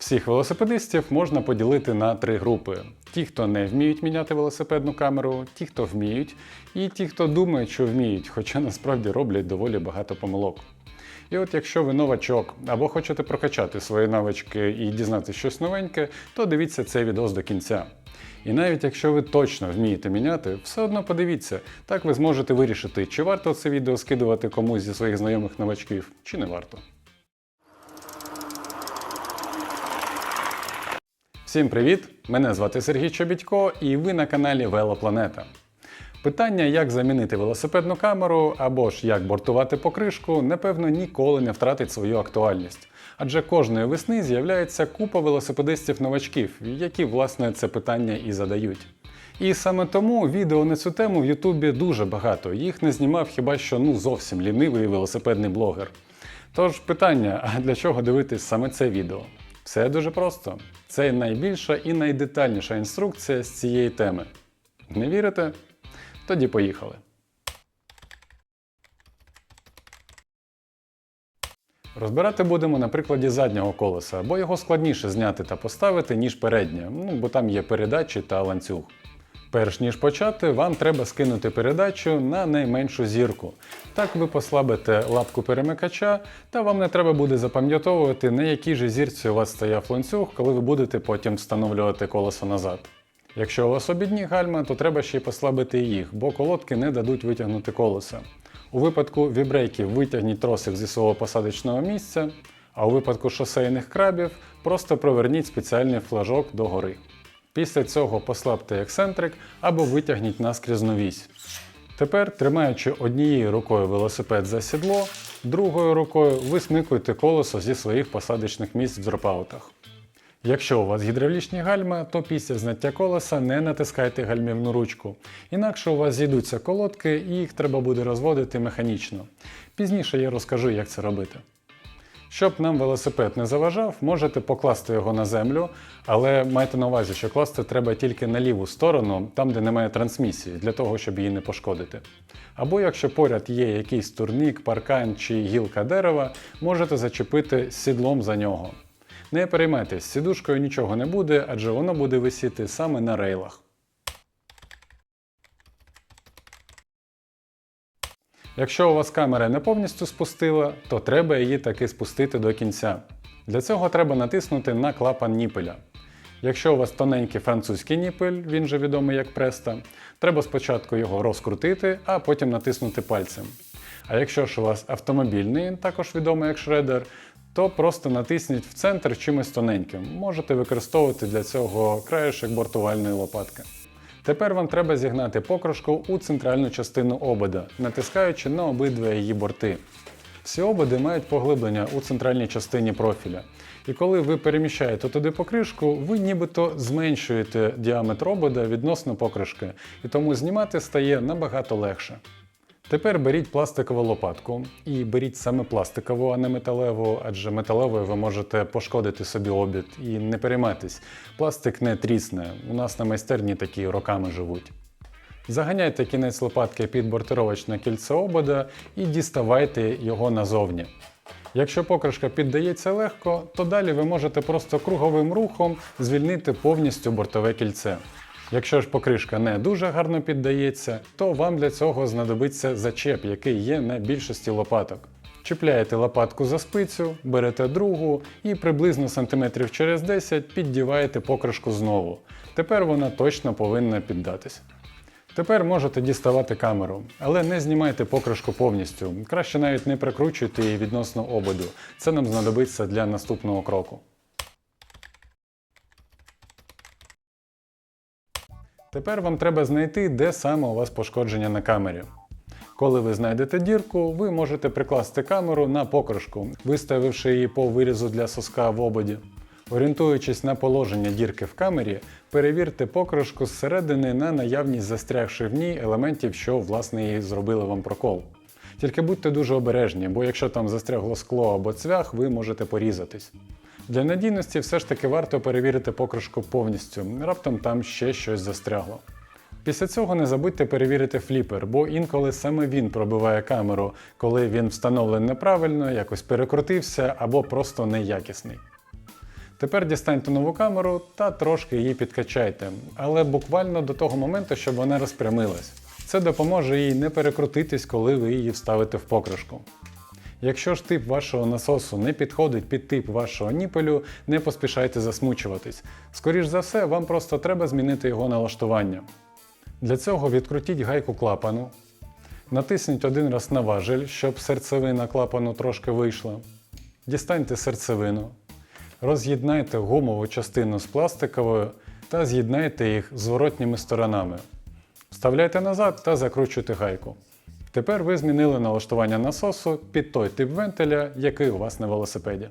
Всіх велосипедистів можна поділити на три групи: ті, хто не вміють міняти велосипедну камеру, ті, хто вміють, і ті, хто думають, що вміють, хоча насправді роблять доволі багато помилок. І от якщо ви новачок або хочете прокачати свої навички і дізнатися щось новеньке, то дивіться цей відос до кінця. І навіть якщо ви точно вмієте міняти, все одно подивіться, так ви зможете вирішити, чи варто це відео скидувати комусь зі своїх знайомих новачків, чи не варто. Всім привіт! Мене звати Сергій Чобітько, і ви на каналі Велопланета. Питання, як замінити велосипедну камеру або ж як бортувати покришку, напевно, ніколи не втратить свою актуальність. Адже кожної весни з'являється купа велосипедистів-новачків, які власне це питання і задають. І саме тому відео на цю тему в Ютубі дуже багато. Їх не знімав хіба що ну зовсім лінивий велосипедний блогер. Тож питання: а для чого дивитись саме це відео? Все дуже просто. Це найбільша і найдетальніша інструкція з цієї теми. Не вірите? Тоді поїхали. Розбирати будемо на прикладі заднього колеса, бо його складніше зняти та поставити, ніж переднє, ну бо там є передачі та ланцюг. Перш ніж почати, вам треба скинути передачу на найменшу зірку. Так ви послабите лапку перемикача, та вам не треба буде запам'ятовувати, на якій же зірці у вас стояв ланцюг, коли ви будете потім встановлювати колесо назад. Якщо у вас обідні гальма, то треба ще й послабити їх, бо колодки не дадуть витягнути колеса. У випадку вібрейків витягніть тросик зі свого посадочного місця, а у випадку шосейних крабів просто проверніть спеціальний флажок догори. Після цього послабте ексцентрик або витягніть наскрізну вісь. Тепер, тримаючи однією рукою велосипед за сідло, другою рукою висмикуйте колесо зі своїх посадочних місць в дропаутах. Якщо у вас гідравлічні гальма, то після зняття колеса не натискайте гальмівну ручку. Інакше у вас зійдуться колодки і їх треба буде розводити механічно. Пізніше я розкажу, як це робити. Щоб нам велосипед не заважав, можете покласти його на землю, але майте на увазі, що класти треба тільки на ліву сторону, там де немає трансмісії, для того, щоб її не пошкодити. Або якщо поряд є якийсь турнік, паркан чи гілка дерева, можете зачепити сідлом за нього. Не переймайтесь, сідушкою нічого не буде, адже воно буде висіти саме на рейлах. Якщо у вас камера не повністю спустила, то треба її таки спустити до кінця. Для цього треба натиснути на клапан ніпеля. Якщо у вас тоненький французький ніпель, він же відомий як преста, треба спочатку його розкрутити, а потім натиснути пальцем. А якщо ж у вас автомобільний, також відомий як шредер, то просто натисніть в центр чимось тоненьким. Можете використовувати для цього краєшок бортувальної лопатки. Тепер вам треба зігнати покришку у центральну частину обода, натискаючи на обидва її борти. Всі ободи мають поглиблення у центральній частині профіля. І коли ви переміщаєте туди покришку, ви нібито зменшуєте діаметр обода відносно покришки, і тому знімати стає набагато легше. Тепер беріть пластикову лопатку і беріть саме пластикову, а не металеву, адже металевою ви можете пошкодити собі обід і не переймайтесь. Пластик не трісне. У нас на майстерні такі роками живуть. Заганяйте кінець лопатки під бортировочне кільце обода і діставайте його назовні. Якщо покришка піддається легко, то далі ви можете просто круговим рухом звільнити повністю бортове кільце. Якщо ж покришка не дуже гарно піддається, то вам для цього знадобиться зачеп, який є на більшості лопаток. Чіпляєте лопатку за спицю, берете другу і приблизно сантиметрів через 10 піддіваєте покришку знову. Тепер вона точно повинна піддатись. Тепер можете діставати камеру, але не знімайте покришку повністю. Краще навіть не прикручуйте її відносно ободу. Це нам знадобиться для наступного кроку. Тепер вам треба знайти, де саме у вас пошкодження на камері. Коли ви знайдете дірку, ви можете прикласти камеру на покришку, виставивши її по вирізу для соска в ободі. Орієнтуючись на положення дірки в камері, перевірте покришку зсередини на наявність застрягших в ній елементів, що власне і зробили вам прокол. Тільки будьте дуже обережні, бо якщо там застрягло скло або цвях, ви можете порізатись. Для надійності все ж таки варто перевірити покришку повністю, раптом там ще щось застрягло. Після цього не забудьте перевірити фліпер, бо інколи саме він пробиває камеру, коли він встановлений неправильно, якось перекрутився або просто неякісний. Тепер дістаньте нову камеру та трошки її підкачайте, але буквально до того моменту, щоб вона розпрямилась. Це допоможе їй не перекрутитись, коли ви її вставите в покришку. Якщо ж тип вашого насосу не підходить під тип вашого ніпелю, не поспішайте засмучуватись. Скоріш за все, вам просто треба змінити його налаштування. Для цього відкрутіть гайку клапану, натисніть один раз на важель, щоб серцевина клапану трошки вийшла. Дістаньте серцевину, роз'єднайте гумову частину з пластиковою та з'єднайте їх зворотніми сторонами. Вставляйте назад та закручуйте гайку. Тепер ви змінили налаштування насосу під той тип вентиля, який у вас на велосипеді.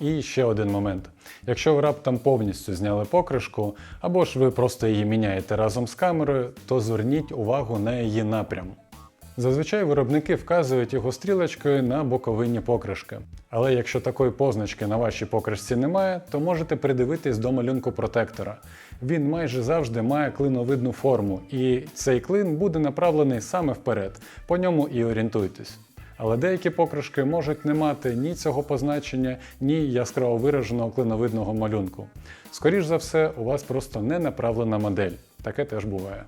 І ще один момент. Якщо ви раптом повністю зняли покришку, або ж ви просто її міняєте разом з камерою, то зверніть увагу на її напрям. Зазвичай виробники вказують його стрілочкою на боковині покришки. Але якщо такої позначки на вашій покришці немає, то можете придивитись до малюнку протектора. Він майже завжди має клиновидну форму, і цей клин буде направлений саме вперед. По ньому і орієнтуйтесь. Але деякі покришки можуть не мати ні цього позначення, ні яскраво вираженого клиновидного малюнку. Скоріш за все, у вас просто не направлена модель. Таке теж буває.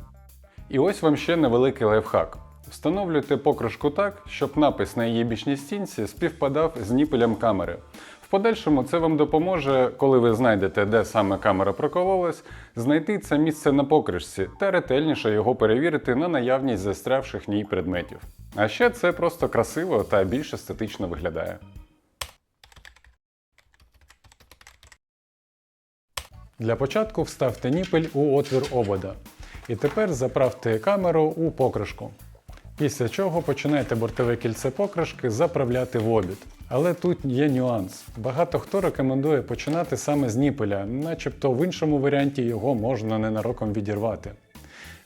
І ось вам ще невеликий лайфхак. Встановлюйте покришку так, щоб напис на її бічній стінці співпадав з ніпелем камери. В подальшому це вам допоможе, коли ви знайдете, де саме камера прокололась, знайти це місце на покришці та ретельніше його перевірити на наявність застрявших ній предметів. А ще це просто красиво та більш естетично виглядає. Для початку вставте ніпель у отвір обода. І тепер заправте камеру у покришку. Після чого починайте бортове кільце покришки заправляти в обід. Але тут є нюанс. Багато хто рекомендує починати саме з ніпеля, начебто в іншому варіанті його можна ненароком відірвати.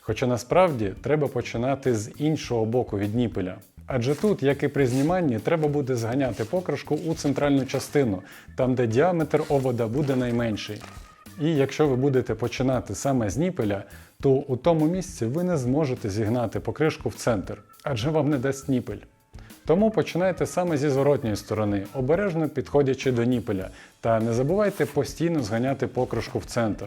Хоча насправді треба починати з іншого боку від ніпеля. Адже тут, як і при зніманні, треба буде зганяти покришку у центральну частину, там де діаметр обода буде найменший. І якщо ви будете починати саме з ніпеля, то у тому місці ви не зможете зігнати покришку в центр, адже вам не дасть ніпель. Тому починайте саме зі зворотньої сторони, обережно підходячи до ніпеля, та не забувайте постійно зганяти покришку в центр.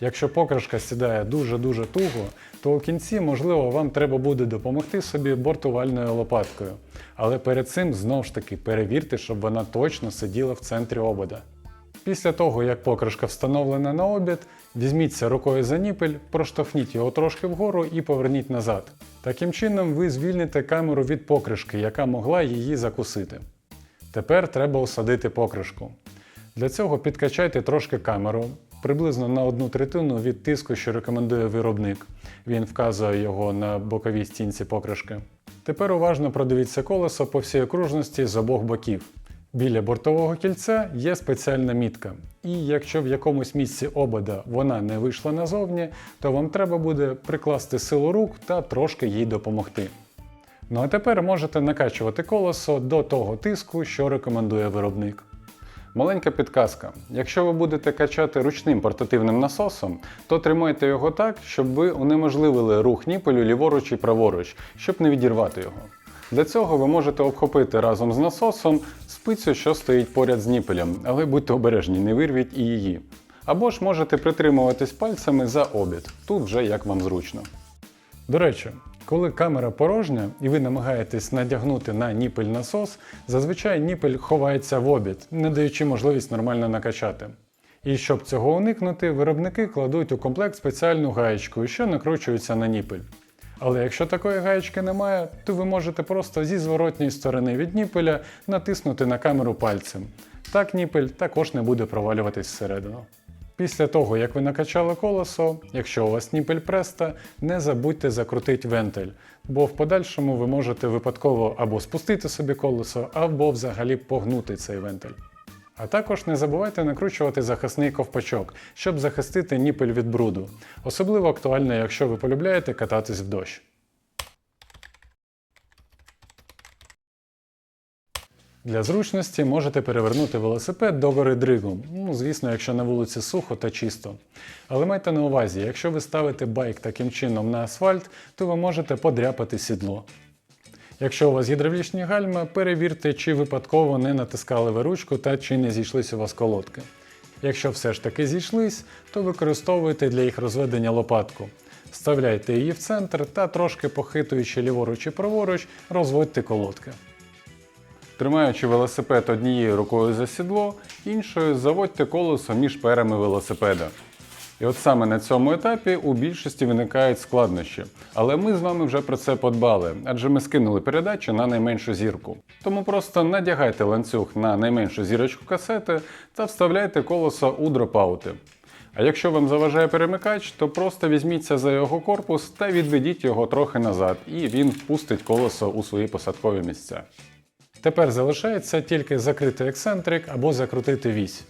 Якщо покришка сідає дуже-дуже туго, то у кінці, можливо, вам треба буде допомогти собі бортувальною лопаткою. Але перед цим знову ж таки перевірте, щоб вона точно сиділа в центрі обода. Після того, як покришка встановлена на обід, візьміться рукою за ніпель, проштовхніть його трошки вгору і поверніть назад. Таким чином ви звільните камеру від покришки, яка могла її закусити. Тепер треба усадити покришку. Для цього підкачайте трошки камеру, приблизно на одну третину від тиску, що рекомендує виробник. Він вказує його на боковій стінці покришки. Тепер уважно продивіться колесо по всій окружності з обох боків. Біля бортового кільця є спеціальна мітка, і якщо в якомусь місці обода вона не вийшла назовні, то вам треба буде прикласти силу рук та трошки їй допомогти. Ну а тепер можете накачувати колесо до того тиску, що рекомендує виробник. Маленька підказка: якщо ви будете качати ручним портативним насосом, то тримайте його так, щоб ви унеможливили рух ніпелю ліворуч і праворуч, щоб не відірвати його. Для цього ви можете обхопити разом з насосом спицю, що стоїть поряд з ніпелем, але будьте обережні, не вирвіть і її. Або ж можете притримуватись пальцями за обід, тут вже як вам зручно. До речі, коли камера порожня і ви намагаєтесь надягнути на ніпель насос, зазвичай ніпель ховається в обід, не даючи можливість нормально накачати. І щоб цього уникнути, виробники кладуть у комплект спеціальну гаєчку, що накручується на ніпель. Але якщо такої гаєчки немає, то ви можете просто зі зворотньої сторони від ніпеля натиснути на камеру пальцем. Так ніпель також не буде провалюватись всередину. Після того, як ви накачали колесо, якщо у вас ніпель преста, не забудьте закрутити вентиль, бо в подальшому ви можете випадково або спустити собі колесо, або взагалі погнути цей вентиль. А також не забувайте накручувати захисний ковпачок, щоб захистити ніпель від бруду. Особливо актуально, якщо ви полюбляєте кататись в дощ. Для зручності можете перевернути велосипед догори дригом, ну, звісно, якщо на вулиці сухо та чисто. Але майте на увазі, якщо ви ставите байк таким чином на асфальт, то ви можете подряпати сідло. Якщо у вас гідравлічні гальма, перевірте, чи випадково не натискали ви ручку та чи не зійшлися у вас колодки. Якщо все ж таки зійшлись, то використовуйте для їх розведення лопатку. Вставляйте її в центр та трошки похитуючи ліворуч і праворуч, розводьте колодки. Тримаючи велосипед однією рукою за сідло, іншою заводьте колесо між перами велосипеда. І от саме на цьому етапі у більшості виникають складнощі. Але ми з вами вже про це подбали, адже ми скинули передачу на найменшу зірку. Тому просто надягайте ланцюг на найменшу зірочку касети та вставляйте колесо у дропаути. А якщо вам заважає перемикач, то просто візьміться за його корпус та відведіть його трохи назад, і він впустить колесо у свої посадкові місця. Тепер залишається тільки закрити ексцентрик або закрутити вісь.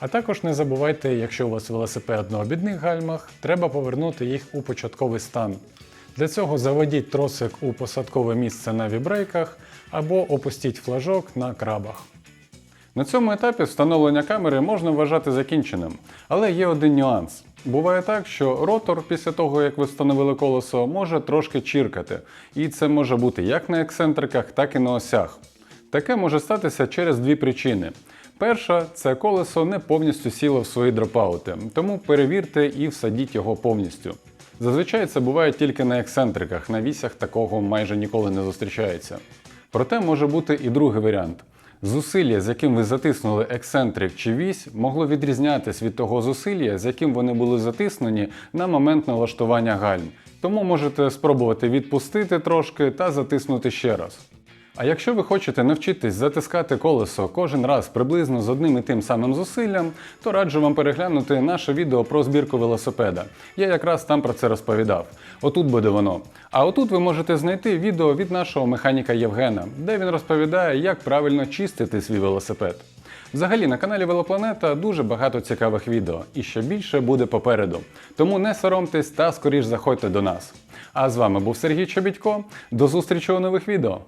А також не забувайте, якщо у вас велосипед на обідних гальмах, треба повернути їх у початковий стан. Для цього заведіть тросик у посадкове місце на вібрейках або опустіть флажок на крабах. На цьому етапі встановлення камери можна вважати закінченим, але є один нюанс. Буває так, що ротор після того, як ви встановили колесо, може трошки чіркати, і це може бути як на ексцентриках, так і на осях. Таке може статися через дві причини. Перша це колесо не повністю сіло в свої дропаути, тому перевірте і всадіть його повністю. Зазвичай це буває тільки на ексцентриках, на вісях такого майже ніколи не зустрічається. Проте може бути і другий варіант. Зусилля, з яким ви затиснули ексцентрик чи вісь, могло відрізнятись від того зусилля, з яким вони були затиснені на момент налаштування гальм. Тому можете спробувати відпустити трошки та затиснути ще раз. А якщо ви хочете навчитись затискати колесо кожен раз приблизно з одним і тим самим зусиллям, то раджу вам переглянути наше відео про збірку велосипеда. Я якраз там про це розповідав. Отут буде воно. А отут ви можете знайти відео від нашого механіка Євгена, де він розповідає, як правильно чистити свій велосипед. Взагалі на каналі Велопланета дуже багато цікавих відео, і ще більше буде попереду. Тому не соромтесь та скоріш заходьте до нас. А з вами був Сергій Чобітько. До зустрічі у нових відео!